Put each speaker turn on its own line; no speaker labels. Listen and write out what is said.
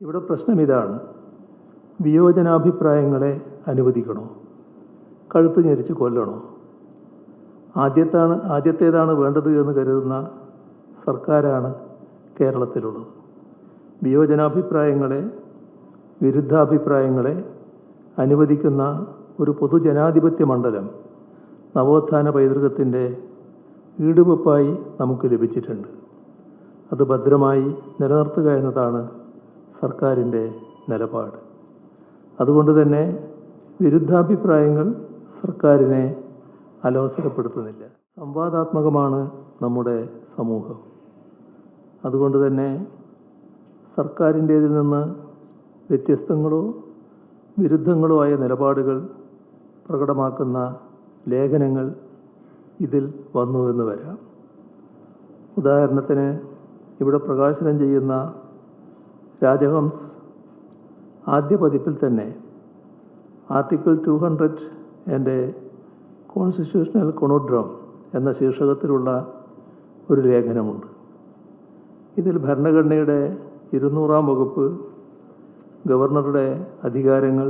ഇവിടെ പ്രശ്നം ഇതാണ്. വിയോജനാഭിപ്രായങ്ങളെ അനുവദിക്കണോ? കഴുത്ത് ഞെരിച്ച് കൊല്ലണോ? ആദ്യത്താണ് ആദ്യത്തേതാണ് വേണ്ടത് എന്ന് കരുതുന്ന സർക്കാരാണ് കേരളത്തിലുള്ളത്. വിയോജനാഭിപ്രായങ്ങളെ വിരുദ്ധാഭിപ്രായങ്ങളെ അനുവദിക്കുന്ന ഒരു പൊതുജനാധിപത്യ മണ്ഡലം നവോത്ഥാന പൈതൃകത്തിന്റെ ഈടുവെപ്പായി നമുക്ക് ലഭിച്ചിട്ടുണ്ട്. അത് ഭദ്രമായി നിലനിർത്തുക എന്നതാണ് സർക്കാരിന്റെ നിലപാട്. അതുകൊണ്ട് തന്നെ വിരുദ്ധാഭിപ്രായങ്ങൾ സർക്കാരിനെ അലോസരപ്പെടുത്തുന്നില്ല. സംവാദാത്മകമാണ് നമ്മുടെ സമൂഹം. അതുകൊണ്ട് തന്നെ സർക്കാരിന്റേതിൽ നിന്ന് വ്യത്യസ്തങ്ങളോ വിരുദ്ധങ്ങളോ ആയ നിലപാടുകൾ പ്രകടമാക്കുന്ന ലേഖനങ്ങൾ ഇതിൽ വന്നു എന്ന് വരാം. ഉദാഹരണത്തിന് ഇവിടെ പ്രകാശനം ചെയ്യുന്ന രാജഹംസ് ആദ്യ പതിപ്പിൽ തന്നെ ആർട്ടിക്കിൾ ടു ഹൺഡ്രഡ് എന്റെ കോൺസ്റ്റിറ്റ്യൂഷണൽ കൊണോഡ്രം എന്ന ശീർഷകത്തിലുള്ള ഒരു ലേഖനമുണ്ട്. ഇതിൽ ഭരണഘടനയുടെ ഇരുന്നൂറാം വകുപ്പ് ഗവർണറുടെ അധികാരങ്ങൾ